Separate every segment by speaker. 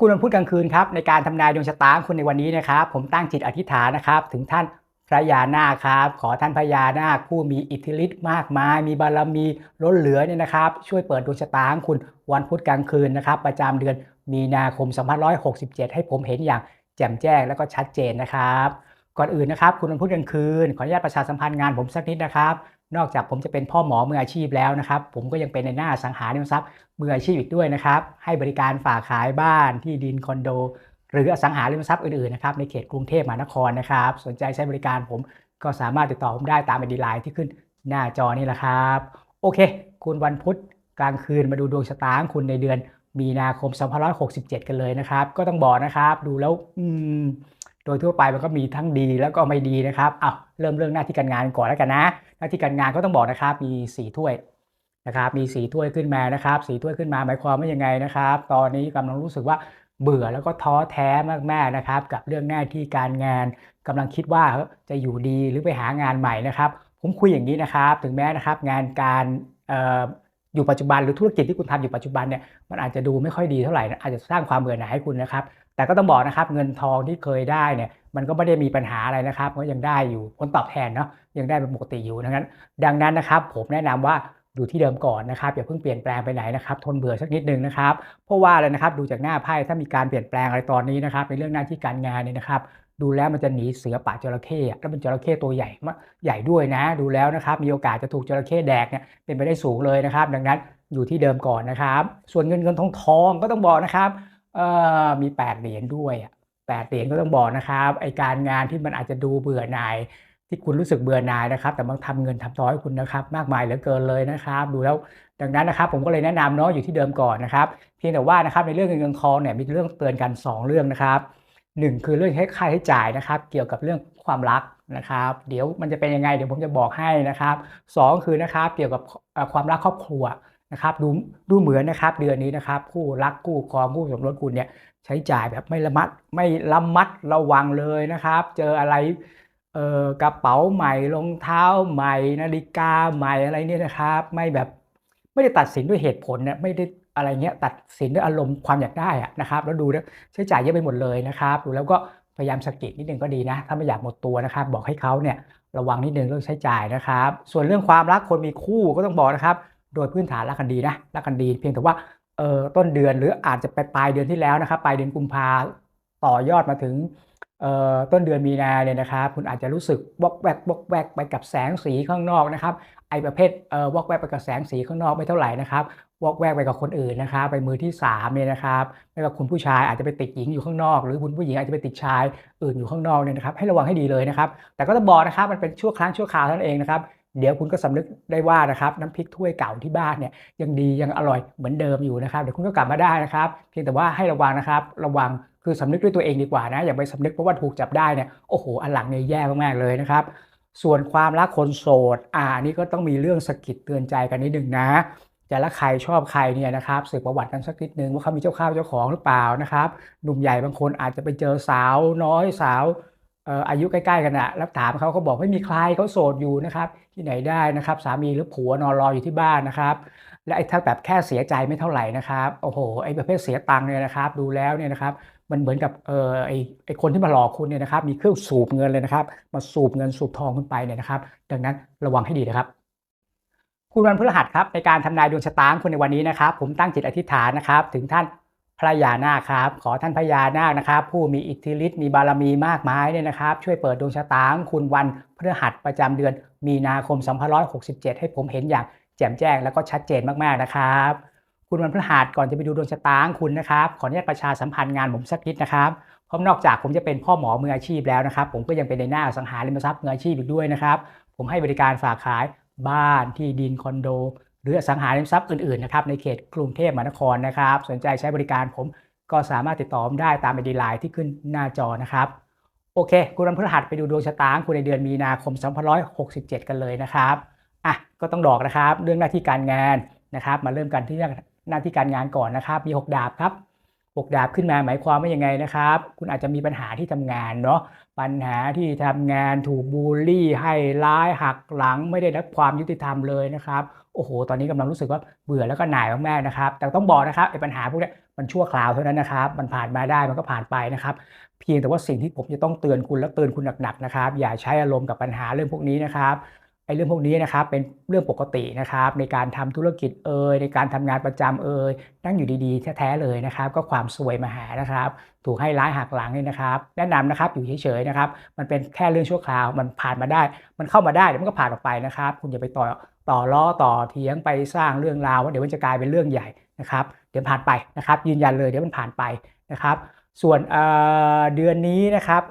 Speaker 1: คุณวันพุธกลางคืนครับในการทำนายดวงชะตาของคุณในวันนี้นะครับ ผมตั้งจิตอธิษฐานนะครับ ถึงท่านพระยานาคครับ ขอท่านพญานาคผู้มีอิทธิฤทธิ์มากมาย มีบารมีล้นเหลือเนี่ยนะครับ ช่วยเปิดดวงชะตาของคุณวันพุธกลางคืนนะครับ ประจำเดือนมีนาคม 2567 ให้ผมเห็นอย่างแจ่มแจ้งและก็ชัดเจนนะครับ ก่อนอื่นนะครับ คุณวันพุธกลางคืน ขออนุญาตประชาสัมพันธ์งานผมสักนิดนะครับ นอกจากผมจะเป็นพ่อหมอมืออาชีพแล้วนะครับ ผมก็ยังเป็นในหน้าสังหาริมทรัพย์มืออาชีพอีกด้วยนะครับ ให้บริการฝากขายบ้านที่ดินคอนโด หรืออสังหาริมทรัพย์อื่นๆนะครับในเขตกรุงเทพมหานครนะครับ สนใจใช้บริการผมก็สามารถติดต่อผมได้ตามไอดีไลน์ที่ขึ้นหน้าจอนี่แหละครับ โอเค คุณวันพุธกลางคืนมาดูดวงชะตาของคุณในเดือนมีนาคม 2567 กันเลยนะครับ ก็ต้องบอกนะครับ ดูแล้วอืมโดยทั่วไปมันก็มีทั้งดีแล้วก็ไม่ดีนะครับเอา เริ่มเรื่องหน้าที่การงานก่อนแล้วกันนะ หน้าที่การงานก็ต้องบอกนะครับ มี 4 ถ้วยนะครับ มีสีถ้วยขึ้นมานะครับสีถ้วยขึ้นมาหมายความว่ายังไงนะครับ ตอนนี้กำลังรู้สึกว่าเบื่อแล้วก็ท้อแท้มากๆนะครับ กับเรื่องหน้าที่การงานกำลังคิดว่าจะอยู่ดีหรือไปหางานใหม่นะครับ ผมคุยอย่างนี้นะครับ ถึงแม้นะครับงานการอยู่ปัจจุบันหรือธุรกิจที่คุณทำอยู่ปัจจุบันเนี่ยมันอาจจะดูไม่ค่อยดีเท่าไหร่นะอาจจะสร้างความเบื่อหน่ายให้คุณนะครับ แต่ก็ต้องบอกนะครับเงินทองที่เคยได้เนี่ย มันก็ไม่ได้มีปัญหาอะไรนะครับก็ยังได้อยู่ผลตอบแทนเนาะยังได้เป็นปกติอยู่ดังนั้น ดังนั้นนะครับ ผมแนะนำว่าอยู่ที่เดิมก่อนนะครับอย่าเพิ่งเปลี่ยนแปลงไปไหนนะครับทนเบื่อสักนิดนึงนะครับเพราะว่าอะไรนะครับดูจากหน้าไพ่ถ้ามีการเปลี่ยนแปลงอะไรตอนนี้นะครับในเรื่องหน้าที่การงานเนี่ยนะครับดูแล้วมันจะหนีเสือป่าจระเข้อะแล้วเป็นจระเข้ตัวใหญ่มากใหญ่ด้วยนะ ดูแล้วนะครับมีโอกาสจะถูกจระเข้แดกเนี่ยเป็นไปได้สูงเลยนะครับ ดังนั้นอยู่ที่เดิมก่อนนะครับ ส่วนเงินเงินทองทองก็ต้องบอกนะครับเออมีแปดเหรียญด้วย อะแปดเหรียญก็ต้องบอกนะครับไอการงานที่มันอาจจะดูเบื่อหน่าย ที่คุณรู้สึกเบื่อหน่ายนะครับ แต่มันทำเงินทำทองให้คุณนะครับ มากมายเหลือเกินเลยนะครับ ดูแล้วดังนั้นนะครับผมก็เลยแนะนำเนาะอยู่ที่เดิมก่อนนะครับเพียงแต่ว่านะครับในเรื่องเงินเงินทองเนี่ยมีเรื่องเตือนกัน 2 เรื่องนะครับหนึ่งคือเรื่องค่าใช้จ่ายนะครับ เกี่ยวกับเรื่องความรักนะครับ เดี๋ยวมันจะเป็นยังไงเดี๋ยวผมจะบอกให้นะครับสองคือนะครับเกี่ยวกับความรักครอบครัวนะครับดูดูเหมือนนะครับ เดือนนี้นะครับคู่รักคู่ครองคู่สมรสคุณเนี่ย ใช้จ่ายแบบไม่ระมัดไม่ระมัดระวังเลยนะครับ เจออะไรเอ่อกระเป๋าใหม่รองเท้าใหม่ นาฬิกาใหม่อะไรเนี่ยนะครับ ไม่แบบไม่ได้ตัดสินด้วยเหตุผลเนี่ยไม่ได้อะไรเงี้ยตัดสินด้วยอารมณ์ความอยากได้อะนะครับ แล้วดูแล้วใช้จ่ายเยอะไปหมดเลยนะครับดูแล้วก็พยายามสะกิดนิดนึงก็ดีนะ ถ้าไม่อยากหมดตัวนะครับ บอกให้เขาเนี่ยระวังนิดนึงเรื่องใช้จ่ายนะครับ ส่วนเรื่องความรักคนมีคู่ก็ต้องบอกนะครับ โดยพื้นฐานรักกันดีนะรักกันดี เพียงแต่ว่า เอ่อต้นเดือนหรืออาจจะไปปลายเดือนที่แล้วนะครับ ปลายเดือนกุมภาต่อยอดมาถึงเอ่อต้นเดือนมีนาเนี่ยนะครับ คุณอาจจะรู้สึกวอกแวกวอกแวกไปกับแสงสีข้างนอกนะครับไอประเภทเอ่อวอกแวกไปกับแสงสีข้างนอกไม่เท่าไหร่นะครับวอกแวกไปกับคนอื่นนะครับ ไปมือที่3เนี่ยนะครับไม่ว่าคุณผู้ชายอาจจะไปติดหญิงอยู่ข้างนอก หรือคุณผู้หญิงอาจจะไปติดชายอื่นอยู่ข้างนอกเนี่ยนะครับ ให้ระวังให้ดีเลยนะครับ แต่ก็ต้องบอกนะครับมันเป็นชั่วครั้งชั่วคราวเท่านั้นเองนะครับ เดี๋ยวคุณก็สำนึกได้ว่านะครับน้ำพริกถ้วยเก่าที่บ้านเนี่ยยังดียังอร่อยเหมือนเดิมอยู่นะครับเดี๋ยวคุณก็กลับมาได้นะครับเพียงแต่ว่าให้ระวังนะครับ ระวังคือสำนึกด้วยตัวเองดีกว่านะอย่าไปสำนึกเพราะว่าถูกจับได้เนี่ยโอ้โหอันหลังเนี่ยแย่มากๆเลยนะครับส่วนความรักคนโสดอ่านนี้ก็ต้องมีเรื่องสะกิดเตือนใจกันนิดนึงนะจะละใครชอบใครเนี่ยนะครับสืบประวัติกันสักนิดนึงว่าเขามีเจ้าข้าวเจ้าของหรือเปล่านะครับหนุ่มใหญ่บางคนอาจจะไปเจอสาวน้อยสาว อายุใกล้ๆกันอะแล้วถามเขาเขาบอกไม่มีใครเขาโสดอยู่นะครับที่ไหนได้นะครับ สามีหรือผัวนอนรออยู่ที่บ้านนะครับ และไอ้ถ้าแบบแค่เสียใจไม่เท่าไหร่นะครับโอ้โหไอ้ประเภทเสียตังค์เนี่ยนะครับ ดูแล้วเนี่ยนะครับมันเหมือนกับเออไอ้ไอ้คนที่มาหลอกคุณเนี่ยนะครับ มีเครื่องสูบเงินเลยนะครับ มาสูบเงินสูบทองคุณไปเนี่ยนะครับ ดังนั้นระวังให้ดีนะครับ คุณวันพฤหัสครับในการทำนายดวงชะตาคุณในวันนี้นะครับ ผมตั้งจิตอธิษฐานนะครับ ถึงท่าน พระยานาคครับ ขอท่านพญานาคนะครับ ผู้มีอิทธิฤทธิ์มีบารมีมากมายเนี่ยนะครับ ช่วยเปิดดวงชะตาของคุณวันพฤหัสประจำเดือน มีนาคม2567 ให้ผมเห็นอย่างแจ่มแจ้งแล้วก็ชัดเจนมากๆนะครับ คุณวันพฤหัสก่อนจะไปดูดวงชะตาของคุณนะครับ ขออนุญาตประชาสัมพันธ์งานผมสักนิดนะครับเพราะนอกจากผมจะเป็นพ่อหมอมืออาชีพแล้วนะครับ ผมก็ยังเป็นในหน้าอสังหาริมทรัพย์มืออาชีพอีกด้วยนะครับ ผมให้บริการฝากขายบ้านที่ดินคอนโด หรืออสังหาริมทรัพย์อื่นๆนะครับในเขตกรุงเทพมหานครนะครับ สนใจใช้บริการผมก็สามารถติดต่อผมได้ตามไอดีไลน์ที่ขึ้นหน้าจอนะครับ โอเค คุณวันพฤหัสไปดูดวงชะตาคุณในเดือนมีนาคม2567 กันเลยนะครับอะก็ต้องดอกนะครับ เรื่องหน้าที่การงานนะครับ มาเริ่มกันที่หน้าที่การงานก่อนนะครับ มี 6 ดาบครับ6ดาบขึ้นมาหมายความว่ายังไงนะครับ คุณอาจจะมีปัญหาที่ทำงานเนาะปัญหาที่ทำงานถูกบูลลี่ ให้ร้ายหักหลังไม่ได้รับความยุติธรรมเลยนะครับ โอ้โห ตอนนี้กำลังรู้สึกว่าเบื่อแล้วก็หน่ายมากๆนะครับ แต่ต้องบอกนะครับไอ้ปัญหาพวกนี้มันชั่วคราวเท่านั้นนะครับ มันผ่านมาได้มันก็ผ่านไปนะครับ เพียงแต่ว่าสิ่งที่ผมจะต้องเตือนคุณและเตือนคุณหนักๆนะครับ อย่าใช้อารมณ์กับปัญหาเรื่องพวกนี้นะครับไอ้เรื่องพวกนี้นะครับเป็นเรื่องปกตินะครับในการทำธุรกิจเอ่ยในการทำงานประจำเอ่ยนั่งอยู่ดีๆแท้ๆเลยนะครับ ก็ความซวยมาหานะครับ ถูกให้ร้ายหักหลังนี่นะครับ แนะนำนะครับอยู่เฉยๆนะครับ มันเป็นแค่เรื่องชั่วคราวมันผ่านมาได้ มันเข้ามาได้เดี๋ยวมันก็ผ่านออกไปนะครับ คุณอย่าไปต่อ ต่อล้อต่อเถียงไปสร้างเรื่องราวว่าเดี๋ยวมันจะกลายเป็นเรื่องใหญ่นะครับ เดี๋ยวผ่านไปนะครับ ยืนยันเลยเดี๋ยวมันผ่านไปนะครับ ส่วนเดือนนี้นะครับ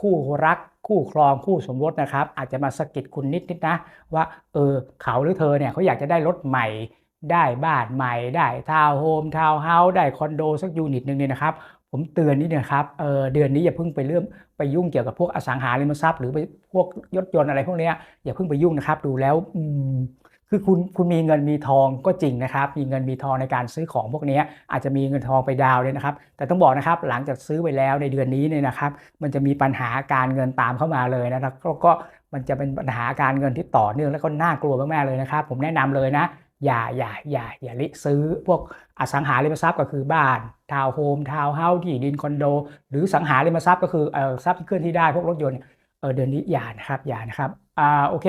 Speaker 1: คู่รักคู่ครองคู่สมรสนะครับ อาจจะมาสะกิดคุณนิดนิดนะ ว่าเออเขาหรือเธอเนี่ยเขาอยากจะได้รถใหม่ได้บ้านใหม่ได้ทาวน์โฮมทาวน์เฮาส์ได้คอนโดสักยูนิตหนึ่งเนี่ยนะครับ ผมเตือนนิดนะครับเเดือนนี้อย่าเพิ่งไปเรื่องไปยุ่งเกี่ยวกับพวกอสังหาริมทรัพย์หรือไปพวกยศยนต์อะไรพวกนี้อย่าเพิ่งไปยุ่งนะครับ ดูแล้วคือคุณคุณมีเงินมีทองก็จริงนะครับ มีเงินมีทองในการซื้อของพวกนี้อาจจะมีเงินทองไปดาวเลยนะครับ แต่ต้องบอกนะครับหลังจากซื้อไปแล้วในเดือนนี้เนี่ยนะครับ มันจะมีปัญหาการเงินตามเข้ามาเลยนะครับก็ก็มันจะเป็นปัญหาการเงินที่ต่อเนื่องแล้วก็น่ากลัวมากๆเลยนะครับ ผมแนะนำเลยนะ อย่าอย่าอย่าอย่าลิซื้อพวกอสังหาริมทรัพย์ก็คือบ้านทาวน์โฮมทาวน์เฮาส์ที่ดินคอนโด หรือสังหาริมทรัพย์ก็คือเอ่อทรัพย์ที่เคลื่อนที่ได้พวกรถยนต์เออเดือนนี้อย่านะครับอย่านะครับอ่าโอเค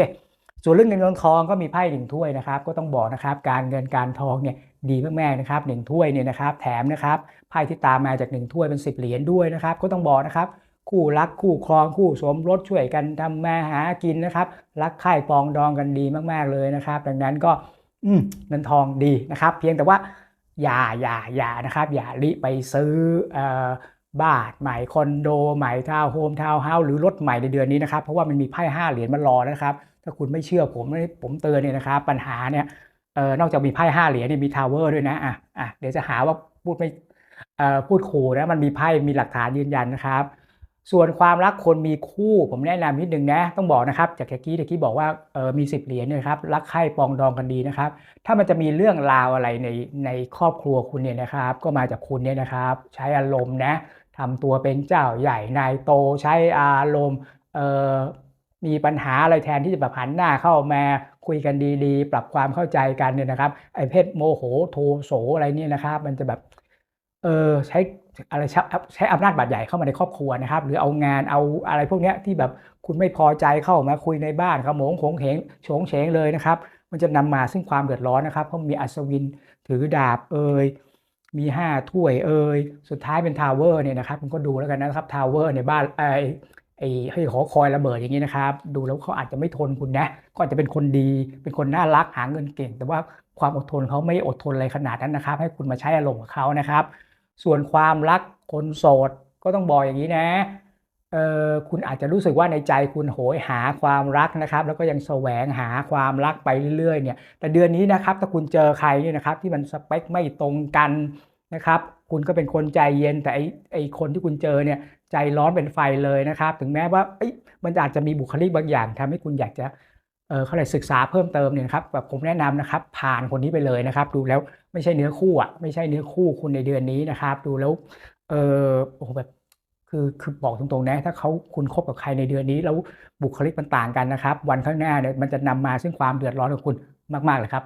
Speaker 1: ส่วนเรื่องเงินเงินทองก็มีไพ่หนึ่งถ้วยนะครับ ก็ต้องบอกนะครับ การเงินการทองเนี่ยดีมากๆนะครับหนึ่งถ้วยเนี่ยนะครับ แถมนะครับไพ่ที่ตามมาจากหนึ่งถ้วยเป็น10เหรียญด้วยนะครับ ก็ต้องบอกนะครับคู่รักคู่ครองคู่สมรสช่วยกันทำมาหากินนะครับ รักใคร่ปองดองกันดีมากๆเลยนะครับ ดังนั้นก็ เงินทองดีนะครับ เพียงแต่ว่าอย่าอย่าอย่านะครับ อย่าลิไปซื้ออบ้านใหม่คอนโดใหม่ทาวน์โฮมทาวน์เฮาส์หรือรถใหม่ในเดือนนี้นะครับ เพราะว่ามันมีไพ่ห้าเหรียญมารอนะครับ ถ้าคุณไม่เชื่อผมผมเตือนเนี่ยนะครับ ปัญหาเนี่ยเออนอกจากมีไพ่ห้าเหรียญเนี่ยมีทาวเวอร์ด้วยนะอะอะเดี๋ยวจะหาว่าพูดไม่เอ่อพูดขู่นะมันมีไพ่มีหลักฐานยืนยันนะครับ ส่วนความรักคนมีคู่ผมแนะนำนิดนึงนะ ต้องบอกนะครับ จากตะกี้ตะกี้บอกว่าเออมีสิบเหรียญเนี่ยครับรักใคร่ปองดองกันดีนะครับ ถ้ามันจะมีเรื่องราวอะไรในในครอบครัวคุณเนี่ยนะครับ ก็มาจากคุณเนี่ยนะครับ ใช้อารมณ์นะทำตัวเป็นเจ้าใหญ่นายโตใช้อารมณ์เออมีปัญหาอะไรแทนที่จะแบบหันหน้าเข้ามาคุยกันดีๆ ปรับความเข้าใจกันเนี่ยนะครับไอ้เพศโมโหโทโสอะไรเนี่ยนะครับ มันจะแบบเออใช้ อะไรใช้ใชอำนาจบาดใหญ่เข้ามาในครอบครัวนะครับ หรือเอางานเอาอะไรพวกนี้ที่แบบคุณไม่พอใจเข้ามาคุยในบ้านขโมงโขงเหงโฉงเฉงเลยนะครับ มันจะนำมาซึ่งความเดือดร้อนนะครับ เพราะมีอัศวินถือดาบเอ่ยมีห้าถ้วยเอ่ยสุดท้ายเป็นทาวเวอร์เนี่ยนะครับคุณก็ดูแล้วกันนะครับทาวเวอร์ในบ้านไอไอ้ให้หอคอยระเบิดอย่างนี้นะครับ ดูแล้วเขาอาจจะไม่ทนคุณนะก็อาจจะเป็นคนดี เป็นคนน่ารักหาเงินเก่ง แต่ว่าความอดทนเขาไม่อดทนอะไรขนาดนั้นนะครับ ให้คุณมาใช้อารมณ์กับเขานะครับ ส่วนความรักคนโสดก็ต้องบอกอย่างนี้นะเออคุณอาจจะรู้สึกว่าในใจคุณโหยหาความรักนะครับ แล้วก็ยังแสวงหาความรักไปเรื่อยๆเนี่ยแต่เดือนนี้นะครับถ้าคุณเจอใครเนี่ยนะครับที่มันสเปคไม่ตรงกันนะครับ คุณก็เป็นคนใจเย็นแต่ไอไอคนที่คุณเจอเนี่ยใจร้อนเป็นไฟเลยนะครับ ถึงแม้ว่ามันอาจจะมีบุคลิกบางอย่างทำให้คุณอยากจะเออเขาเลยศึกษาเพิ่มเติมเนี่ยครับแบบผมแนะนำนะครับ ผ่านคนนี้ไปเลยนะครับ ดูแล้ว ไม่ใช่เนื้อคู่อะไม่ใช่เนื้อคู่คุณในเดือนนี้นะครับ ดูแล้วเออโอ้แบบคือคือบอกตรงๆนะถ้าเขาคุณคบกับใครในเดือนนี้ แล้วบุคลิกมันต่างกันนะครับ วันข้างหน้าเนี่ยมันจะนำมาซึ่งความเดือดร้อนของคุณมากๆเลยครับ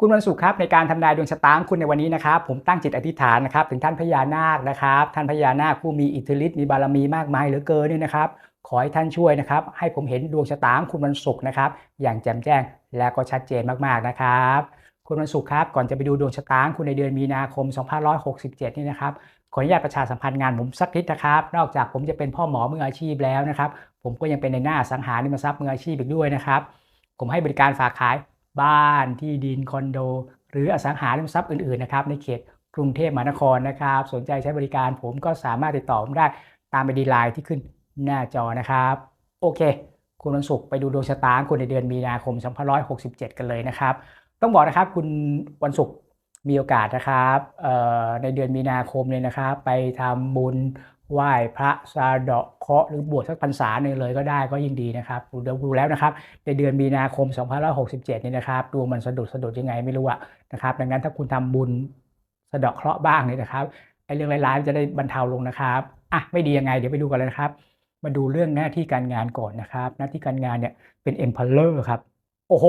Speaker 1: คุณวันศุกร์ครับในการทำนายดวงชะตาคุณในวันนี้นะครับ ผมตั้งจิตอธิษฐานนะครับ ถึงท่านพญานาคนะครับ ท่านพญานาคผู้มีอิทธิฤทธิ์มีบารมีมากมายเหลือเกินเนี่ยนะครับขอให้ท่านช่วยนะครับ ให้ผมเห็นดวงชะตาคุณวันศุกร์นะครับ อย่างแจ่มแจ้งและก็ชัดเจนมากๆนะครับ คุณวันศุกร์ครับก่อนจะไปดูดวงชะตางคุณในเดือนมีนาคม 2567 นี่นะครับขออนุญาตประชาสัมพันธ์งานผมสักนิดนะครับ นอกจากผมจะเป็นพ่อหมอมืออาชีพแล้วนะครับ ผมก็ยังเป็นในหน้าสังหาริมทรัพย์มืออาชีพอีกด้วยนะครับ ผมให้บริการฝากขายบ้านที่ดินคอนโด หรืออสังหาริมทรัพย์อื่นๆนะครับในเขตกรุงเทพมหานครนะครับ สนใจใช้บริการผมก็สามารถติดต่อผมได้ตามไปดีไลน์ที่ขึ้นหน้าจอนะครับ โอเค คุณวันศุกร์ไปดูดวงชะตาคุณในเดือนมีนาคม 2567 กันเลยนะครับ ต้องบอกนะครับคุณวันศุกร์มีโอกาสนะครับในเดือนมีนาคมเนี่ยนะครับ ไปทำบุญไหว้พระสาดาะเคาะหรือบวชสักพรรษาหนึ่งเลยก็ได้ก็ยิ่งดีนะครับดูดูแล้วนะครับ ในเดือนมีนาคม 2567 นี่นะครับดวงมันสะดุดสะดุดยังไงไม่รู้อะนะครับ ดังนั้นถ้าคุณทำบุญสะดาะเคราะห์บ้างเนี่ยนะครับไอ้เรื่องร้ายๆจะได้บรรเทาลงนะครับอะไม่ดียังไงเดี๋ยวไปดูกันเลยนะครับ มาดูเรื่องหน้าที่การงานก่อนนะครับ หน้าที่การงานเนี่ยเป็น emperor ครับ โอ้โห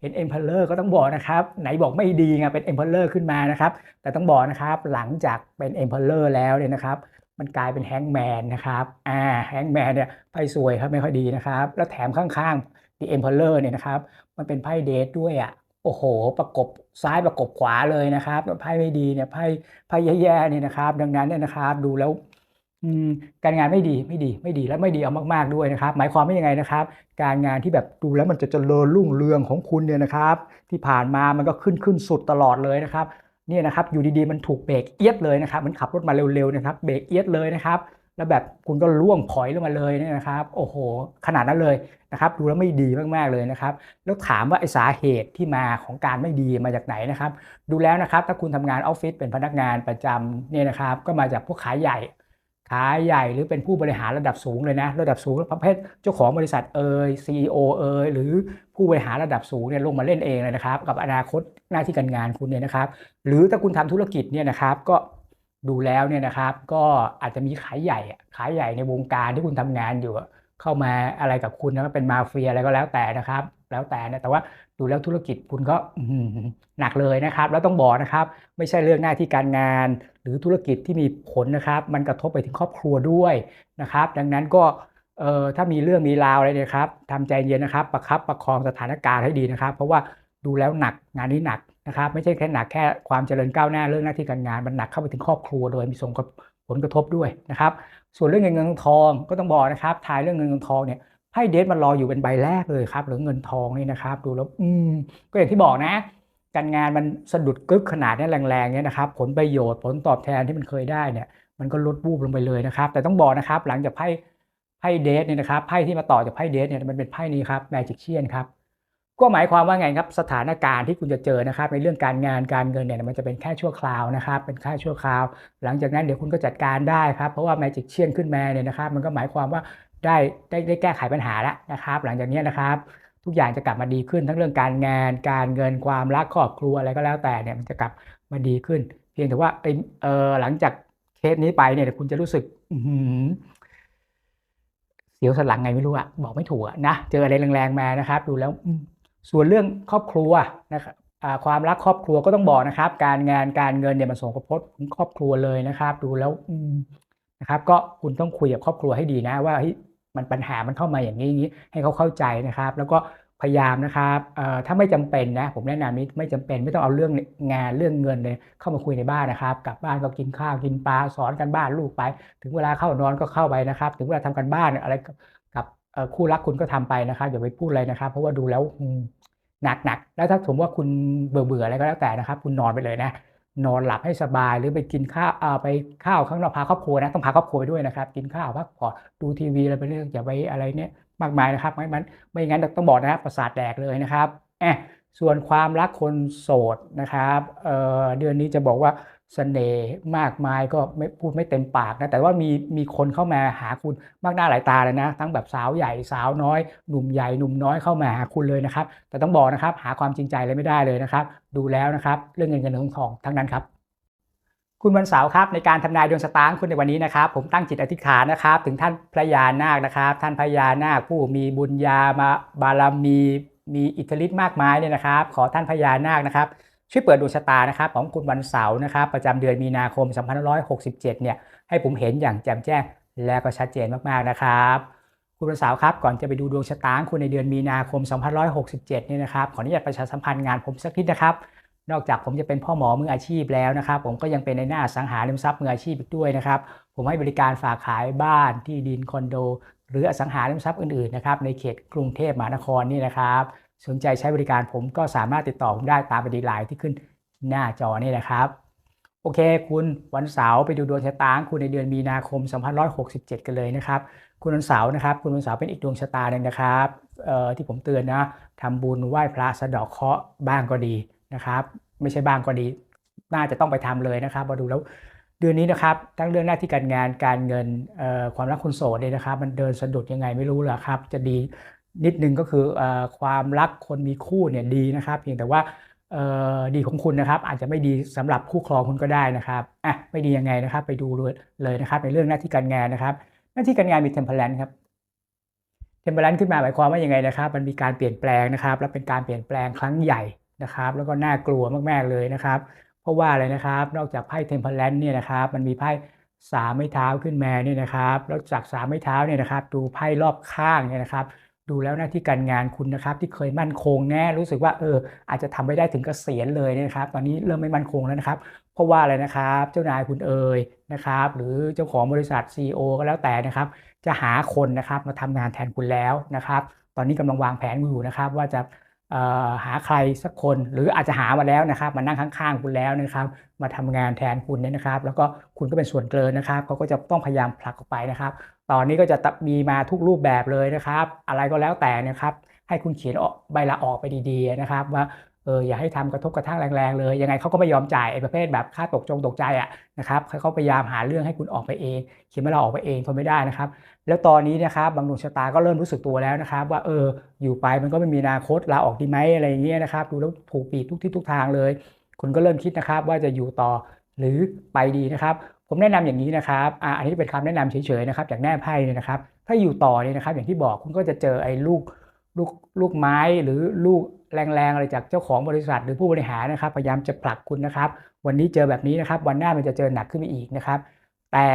Speaker 1: เห็น Emperor ก็ต้องบอกนะครับ ไหนบอกไม่ดีไงเป็น Emperor ขึ้นมานะครับ แต่ต้องบอกนะครับหลังจากเป็น Emperor แล้วเนี่ยนะครับ มันกลายเป็น Hangman นะครับอ่า Hangman เนี่ยไพ่สวยครับไม่ค่อยดีนะครับ แล้วแถมข้างๆ The Emperor เนี่ยนะครับ มันเป็นไพ่เดทด้วยอะโอ้โห ประกบซ้ายประกบขวาเลยนะครับไพ่ไม่ดีเนี่ยไพ่ไพ่แย่ๆเนี่ยนะครับ ดังนั้นเนี่ยนะครับ ดูแล้ว การงานไม่ดีไม่ดีไม่ดีและไม่ดีเอามาก ๆด้วยนะครับ หมายความว่ายังไงนะครับ การงานที่แบบดูแล้วมันจะเจริญรุ่งเรืองของคุณเนี่ยนะครับ ที่ผ่านมามันก็ขึ้นขึ้นสุดตลอดเลยนะครับเนี่ยนะครับอยู่ดีๆมันถูกเบรกเอียดเลยนะครับมันขับรถมาเร็วๆนะครับเบรกเอียดเลยนะครับแล้วแบบคุณก็ล่วงผอยลงมาเลยเนี่ยนะครับ โอ้โห ขนาดนั้นเลยนะครับ ดูแล้วไม่ดีมากๆเลยนะครับ แล้วถามว่าไอสาเหตุที่มาของการไม่ดีมาจากไหนนะครับ ดูแล้วนะครับ ถ้าคุณทำงานออฟฟิศเป็นพนักงานประจำเนี่ยนะครับ ก็มาจากพวกขายใหญ่ ขายใหญ่หรือเป็นผู้บริหารระดับสูงเลยนะ ระดับสูงประเภทเจ้าของบริษัทเอ่ย CEO เอ่ยหรือผู้บริหารระดับสูงเนี่ยลงมาเล่นเองเลยนะครับ กับอนาคตหน้าที่การงานคุณเนี่ยนะครับ หรือถ้าคุณทำธุรกิจเนี่ยนะครับก็ดูแล้วเนี่ยนะครับ ก็อาจจะมีขายใหญ่ขายใหญ่ในวงการที่คุณทำงานอยู่เข้ามาอะไรกับคุณนะเป็นมาเฟียอะไรก็แล้วแต่นะครับ แล้วแต่นี่ยแต่ว่าดูแล้วธุรกิจคุณก็หนักเลยนะครับ แล้วต้องบอกนะครับ ไม่ใช่เรื่องหน้าที่การงาน รือธุรกิจที่มีผลนะครับ มันกระทบไปถึงครอบครัวด้วยนะครับ ดังนั้นก็เอ่อถ้ามีเรื่องมีราวอะไรเนี่ยครับทำใจเย็นนะครับ ประคับประคองสถานการณ์ให้ดีนะครับ เพราะว่าดูแล้วหนักงานนี้หนักนะครับ ไม่ใช่แค่หนักแค่ความเจริญก้าวหน้าเรื่องหน้าที่การงานมันหนักเข้าไปถึงครอบครัวโดยมีส่งผลกระทบด้วยนะครับ ส่วนเรื่องเงินเงินทองก็ต้องบอกนะครับทายเรื่องเงินเงินทองเนี่ยไพ่เดทมันรออยู่เป็นใบแรกเลยครับ หรือเงินทองนี่นะครับ ดูแล้วอืมก็อย่างที่บอกนะ การงานมันสะดุดกึกขนาดนี้แรงๆเนี่ยนะครับ ผลประโยชน์ผลตอบแทนที่มันเคยได้เนี่ย มันก็ลดวูบลงไปเลยนะครับ แต่ต้องบอกนะครับ หลังจากไพ่ไพ่เดทเนี่ยนะครับไพ่ที่มาต่อจากไพ่เดทเนี่ยมันเป็นไพ่นี้ครับแมจิกเชียนครับก็หมายความว่าไงครับสถานการณ์ที่คุณจะเจอนะครับ ในเรื่องการงานการเงินเนี่ยมันจะเป็นแค่ชั่วคราวนะครับ เป็นแค่ชั่วคราว หลังจากนั้นเดี๋ยวคุณก็จัดการได้ครับเพราะว่าแมจิกเชียนขึ้นมาเนี่ยนะครับ มันก็หมายความว่าได้ได้ได้แก้ไขปัญหาแล้วนะครับ หลังจากนี้นะครับ ทุกอย่างจะกลับมาดีขึ้น ทั้งเรื่องการงาน การเงินความรักครอบครัวอะไรก็แล้วแต่เนี่ยมันจะกลับมาดีขึ้น เพียงแต่ว่าไอเออหลังจากเคสนี้ไปเนี่ยคุณจะรู้สึกเสียวสลังไงไม่รู้อะบอกไม่ถูกอะนะเจออะไรแรงๆมานะครับ ดูแล้วส่วนเรื่องครอบครัวนะครับความรักครอบครัวก็ต้องบอกนะครับ การงานการเงินเนี่ยมันส่งผลกระทบครอบครัวเลยนะครับ ดูแล้วนะครับ ก็คุณต้องคุยกับครอบครัวให้ดีนะ ว่ามันปัญหามันเข้ามาอย่างนี้อย่างนี้ให้เขาเข้าใจนะครับ แล้วก็ พยายามนะครับถ้าไม่จำเป็นนะผมแนะนำนี้ไม่จำเป็นไม่ต้องเอาเรื่องงานเรื่องเงินเลยเข้ามาคุยในบ้านนะครับ กลับบ้านก็กินข้าวกินปลาสอนกันบ้านลูกไป ถึงเวลาเข้านอนก็เข้าไปนะครับ ถึงเวลาทำกันบ้านอะไรกับคู่รักคุณก็ทำไปนะครับอย่าไปพูดอะไรนะครับ เพราะว่าดูแล้วหนักหนักแล้วถ้าสมมติว่าคุณเบื่อเบื่ออะไรก็แล้วแต่นะครับ คุณนอนไปเลยนะ นอนหลับให้สบายหรือไปกินข้าวไปข้าวข้างนอกพาครอบครัวนะต้องพาครอบครัวไปด้วยนะครับ กินข้าวพักผ่อนดูทีวีอะไรไปเรื่อยอย่าไปอะไรเนี่ย มากมายนะครับ ไม่มันไม่งั้นต้องบอกนะครับประสาทแดกเลยนะครับแอะส่วนความรักคนโสดนะครับเเดือนนี้จะบอกว่าเสน่ห์มากมายก็ไม่พูดไม่เต็มปากนะแต่ว่ามีมีคนเข้ามาหาคุณมากหน้าหลายตาเลยนะ ทั้งแบบสาวใหญ่สาวน้อยหนุ่มใหญ่หนุ่มน้อยเข้ามาหาคุณเลยนะครับ แต่ต้องบอกนะครับ หาความจริงใจเลยไม่ได้เลยนะครับ ดูแล้วนะครับ เรื่องเงินเงินทองทองทั้งนั้นครับ คุณวันเสาร์ครับในการทำนายดวงชะตาของคุณในวันนี้นะครับ ผมตั้งจิตอธิษฐานนะครับ ถึงท่านพระยานาคนะครับ ท่านพระยานาคผู้มีบุญญามาบารมีมีอิทธิฤทธิ์มากมายเนี่ยนะครับ ขอท่านพระยานาคนะครับ ช่วยเปิดดวงชะตานะครับของคุณวันเสาร์นะครับ ประจำเดือนมีนาคม2567 เนี่ยให้ผมเห็นอย่างแจ่มแจ้งและก็ชัดเจนมากๆนะครับ คุณวันเสาร์ครับก่อนจะไปดูดวงชะตาของคุณในเดือนมีนาคม2567 เนี่ยนะครับขออนุญาตประชาสัมพันธ์งานผมสักนิดนะครับ นอกจากผมจะเป็นพ่อหมอมืออาชีพแล้วนะครับ ผมก็ยังเป็นในหน้าสังหาริมทรัพย์มืออาชีพอีกด้วยนะครับ ผมให้บริการฝากขายบ้านที่ดินคอนโด หรืออสังหาริมทรัพย์อื่นๆนะครับในเขตกรุงเทพมหานครนี่นะครับ สนใจใช้บริการผมก็สามารถติดต่อผมได้ตามบัญชีไลน์ที่ขึ้นหน้าจอนี่นะครับโอเค คุณวันเสาร์ไปดูดวงชะตาคุณในเดือนมีนาคม2567 กันเลยนะครับ คุณวันเสาร์นะครับ คุณวันเสาร์เป็นอีกดวงชะตาหนึ่งนะครับที่ผมเตือนนะทำบุญไหว้พระสะดอกเคราะห์บ้างก็ดี นะครับ ไม่ใช่บ้างก็ดี น่าจะต้องไปทำเลยนะครับมาดูแล้วเดือนนี้นะครับทั้งเรื่องหน้าที่การงานการเงินความรักคนโสดเนี่ยนะครับ มันเดินสะดุดยังไงไม่รู้เลยครับ จะดีนิดนึงก็คืออความรักคนมีคู่เนี่ยดีนะครับ เพียงแต่ว่าดีของคุณนะครับ อาจจะไม่ดีสำหรับคู่ครองคุณก็ได้นะครับอะไม่ดียังไงนะครับ ไปดูเลยนะครับในเรื่องหน้าที่การงานนะครับ หน้าที่การงานมีเทมเพลนครับเทมเปอร์แลนขึ้นมาหมายความว่ายังไงนะครับ มันมีการเปลี่ยนแปลงนะครับ และเป็นการเปลี่ยนแปลงครั้งใหญ่ นะครับแล้วก็น่ากลัวมากๆเลยนะครับ เพราะว่าอะไรนะครับนอกจากไพ่เทมเพลนเนี่ยนะครับมันมีไพ่สามไม้เท้าขึ้นมาเนี่ยนะครับแล้วจากสามไม้เท้าเนี่ยนะครับดูไพ่รอบข้างเนี่ยนะครับ ดูแล้วหน้าที่การงานคุณนะครับที่เคยมั่นคงแน่รู้สึกว่าเอออาจจะทำไม่ได้ถึงเกษียณเลยเนี่ยนะครับ ตอนนี้เริ่มไม่มั่นคงแล้วนะครับ เพราะว่าอะไรนะครับ เจ้านายคุณเอ่ยนะครับ หรือเจ้าของบริษัท CEO ก็แล้วแต่นะครับ จะหาคนนะครับมาทำงานแทนคุณแล้วนะครับ ตอนนี้กำลังวางแผนอยู่นะครับ ว่าจะ หาใครสักคนหรืออาจจะหามาแล้วนะครับ มานั่งข้างๆคุณแล้วนะครับ มาทำงานแทนคุณเนี่ยนะครับ แล้วก็คุณก็เป็นส่วนเกินนะครับเขาก็จะต้องพยายามผลักออกไปนะครับ ตอนนี้ก็จะมีมาทุกรูปแบบเลยนะครับ อะไรก็แล้วแต่นะครับ ให้คุณเขียนออกใบลาออกไปดีๆนะครับ ว่า เอออย่าให้ทำกระทบกระทั่งแรงๆเลย ยังไงเขาก็ไม่ยอมจ่ายไอ้ประเภทแบบค่าตกจงตกใจอะนะครับเขาพยายามหาเรื่องให้คุณออกไปเองเขียนใบลาออกไปเองทนไม่ได้นะครับ แล้วตอนนี้นะครับบางดวงชะตาก็เริ่มรู้สึกตัวแล้วนะครับ ว่าเอออยู่ไปมันก็ไม่มีอนาคตลาออกดีไหมอะไรอย่างเงี้ยนะครับดูแล้วถูกปีกทุกที่ทุกทางเลย คุณก็เริ่มคิดนะครับว่าจะอยู่ต่อหรือไปดีนะครับ ผมแนะนำอย่างนี้นะครับอ่าอันนี้เป็นคำแนะนำเฉยๆนะครับจากแน่ไพ่เนี่ยนะครับ ถ้าอยู่ต่อเนี่ยนะครับ อย่างที่บอกคุณก็จะเจอไอ้ลูก ลูกลูกไม้หรือลูกแรงๆอะไรจากเจ้าของบริษัท หรือผู้บริหารนะครับ พยายามจะผลักคุณนะครับ วันนี้เจอแบบนี้นะครับ วันหน้ามันจะเจอหนักขึ้นไปอีกนะครับ แต่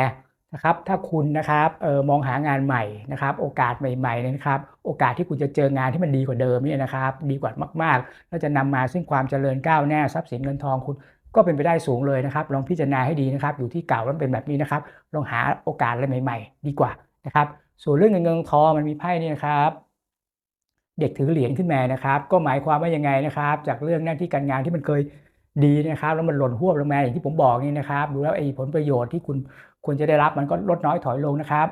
Speaker 1: นะครับถ้าคุณนะครับเออมองหางานใหม่นะครับ โอกาสใหม่ๆนะครับ โอกาสที่คุณจะเจองานที่มันดีกว่าเดิมเนี่ยนะครับ ดีกว่ามากๆแล้วจะนำมาซึ่งความเจริญก้าวหน้าทรัพย์สินเงินทองคุณก็เป็นไปได้สูงเลยนะครับ ลองพิจารณาให้ดีนะครับ อยู่ที่เก่าแล้วเป็นแบบนี้นะครับ ลองหาโอกาสอะไรใหม่ ๆ ดีกว่านะครับ ส่วนเรื่องเงินเงินทองมันมีไพ่นี่นะครับ เด็กถือเหรียญขึ้นมานะครับ ก็หมายความว่ายังไงนะครับ จากเรื่องหน้าที่การงานที่มันเคยดีนะครับ แล้วมันหล่นหวบลงมาอย่างที่ผมบอกนี่นะครับ ดูแล้วไอ้ผลประโยชน์ที่คุณควรจะได้รับมันก็ลดน้อยถอยลงนะครับ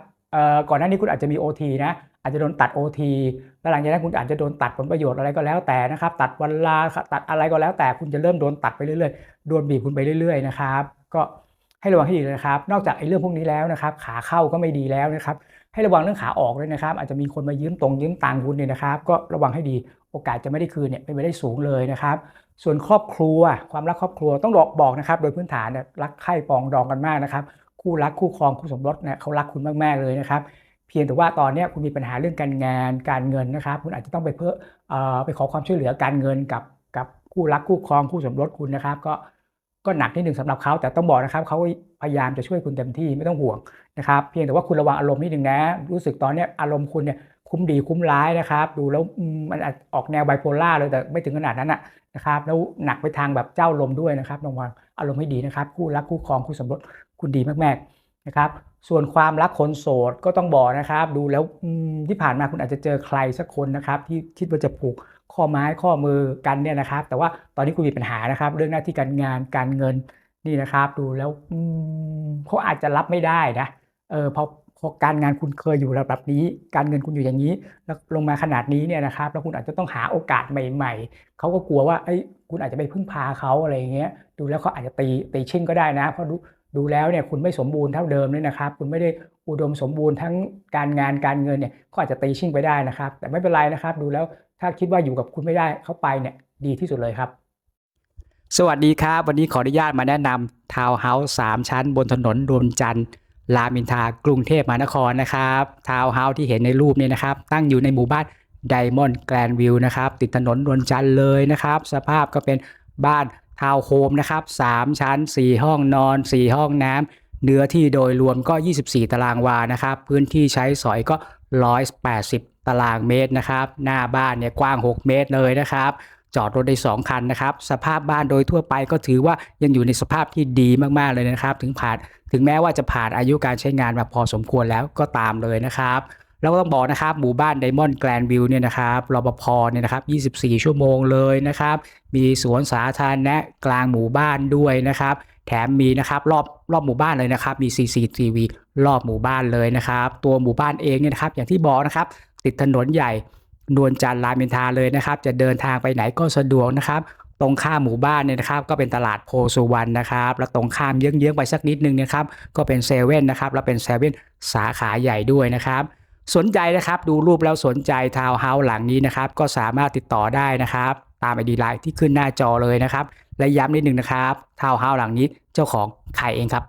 Speaker 1: ก่อนหน้านี้คุณอาจจะมี OT นะอาจจะโดนตัด OT แล้วหลังจากนั้นคุณอาจจะโดนตัดผลประโยชน์อะไรก็แล้วแต่นะครับ ตัดวันลาตัดอะไรก็แล้วแต่คุณจะเริ่มโดนตัดไปเรื่อยๆโดนบีบคุณไปเรื่อยๆนะครับ ก็ให้ระวังให้ดีนะครับ นอกจากไอ้เรื่องพวกนี้แล้วนะครับ ขาเข้าก็ไม่ดีแล้วนะครับ ให้ระวังเรื่องขาออกด้วยนะครับ อาจจะมีคนมายืมตรงยืมตังคุณเนี่ยนะครับ ก็ระวังให้ดีโอกาสจะไม่ได้คืนเนี่ยเป็นไปได้สูงเลยนะครับ ส่วนครอบครัว ความรักครอบครัวต้องบอกนะครับ โดยพื้นฐานเนี่ยรักใคร่ปองดองกันมากนะครับ คู่รักคู่ครองคู่สมรสเนี่ยเขารักคุณมากๆเลยนะครับเพียงแต่ว่าตอนนี้คุณมีปัญหาเรื่องการงานการเงินนะครับ คุณอาจจะต้องไปเพื่ออไปขอความช่วยเหลือการเงินกับกับคู่รักคู่ครองคู่สมรสคุณนะครับ ก็ ก็หนักนิดหนึ่งสำหรับเขาแต่ต้องบอกนะครับเขาพยายามจะช่วยคุณเต็มที่ไม่ต้องห่วงนะครับเพียงแต่ว่าคุณระวังอารมณ์นิดหนึ่งนะ รู้สึกตอนนี้อารมณ์คุณเนี่ยคุ้มดีคุ้มร้ายนะครับ ดูแล้วมันอาจออกแนวไบโพล่าเลยแต่ไม่ถึงขนาดนั้นนะครับแล้วหนักไปทางแบบเจ้าลมด้วยนะครับระวังอารมณ์ให้ดีนะครับคู่รักคู่ครองคู่สมรสคุณดีมากๆนะครับส่วนความรักคนโสดก็ต้องบอกนะครับ ดูแล้วที่ผ่านมาคุณอาจจะเจอใครสักคนนะครับ ที่คิดว่าจะผูก ข้อไม้ข้อมือกันเนี่ยนะครับ แต่ว่าตอนนี้คุณมีปัญหานะครับ เรื่องหน้าที่การงานการเงินนี่นะครับ ดูแล้วเขาอาจจะรับไม่ได้นะเออพอพอการงานคุณเคยอยู่ระดับนี้ การเงินคุณอยู่อย่างนี้ แล้วลงมาขนาดนี้เนี่ยนะครับ แล้วคุณอาจจะต้องหาโอกาสใหม่ ๆเขาก็กลัวว่าไอ้คุณอาจจะไปพึ่งพาเขาอะไรอย่างเงี้ย ดูแล้วเขาอาจจะตีตีชิ่งก็ได้นะ เพราะดูดูแล้วเนี่ยคุณไม่สมบูรณ์เท่าเดิมเลยนะครับ คุณไม่ได้อุดมสมบูรณ์ทั้งการงานการเงินเนี่ยก็อาจจะตีชิ่งไปได้นะครับ แต่ไม่เป็นไรนะครับ ดูแล้ว ถ้าคิดว่าอยู่กับคุณไม่ได้เขาไปเนี่ยดีที่สุดเลยครับ สวัสดีครับ วันนี้ขออนุญาตมาแนะนำทาวน์เฮาส์สามชั้น บนถนนรวมจันทร์รามอินทากรุงเทพมหานครนะครับทาวน์เฮาส์ที่เห็นในรูปเนี่ยนะครับ ตั้งอยู่ในหมู่บ้านไดมอนด์แกรนวิวนะครับ ติดถนนนวลจันทร์เลยนะครับ สภาพก็เป็นบ้านทาวน์โฮมนะครับ3ชั้น 4 ห้องนอน 4 ห้องน้ำเนื้อที่โดยรวมก็ 24 ตารางวานะครับ พื้นที่ใช้สอยก็ 180 ตารางเมตรนะครับ หน้าบ้านเนี่ยกว้าง 6 เมตรเลยนะครับ จอดรถได้ 2 คันนะครับ สภาพบ้านโดยทั่วไปก็ถือว่ายังอยู่ในสภาพที่ดีมาก ๆ เลยนะครับ ถึงผ่านถึงแม้ว่าจะผ่านอายุการใช้งานมาพอสมควรแล้วก็ตามเลยนะครับแล้วก็ต้องบอกนะครับหมู่บ้านไดมอนด์แกรนวิวเนี่ยนะครับรปภเนี่ยนะครับ 24 ชั่วโมงเลยนะครับ มีสวนสาธารณะกลางหมู่บ้านด้วยนะครับ แถมมีนะครับรอบรอบหมู่บ้านเลยนะครับมี CCTV รอบหมู่บ้านเลยนะครับ ตัวหมู่บ้านเองเนี่ยนะครับ อย่างที่บอกนะครับ ติดถนนใหญ่นวลจันทร์รามอินทาเลยนะครับ จะเดินทางไปไหนก็สะดวกนะครับตรงข้ามหมู่บ้านเนี่ยนะครับก็เป็นตลาดโพสุวรรณนะครับแล้วตรงข้ามเยื้องๆไปสักนิดนึงนะครับก็เป็นเซเว่นนะครับแล้วเป็นเซเว่นสาขาใหญ่ด้วยนะครับสนใจนะครับดูรูปแล้วสนใจทาวน์เฮาส์หลังนี้นะครับก็สามารถติดต่อได้นะครับ ตามไอดีไลน์ที่ขึ้นหน้าจอเลยนะครับ และย้ำนิดหนึ่งนะครับทาวน์เฮาส์หลังนี้เจ้าของขายเองครับ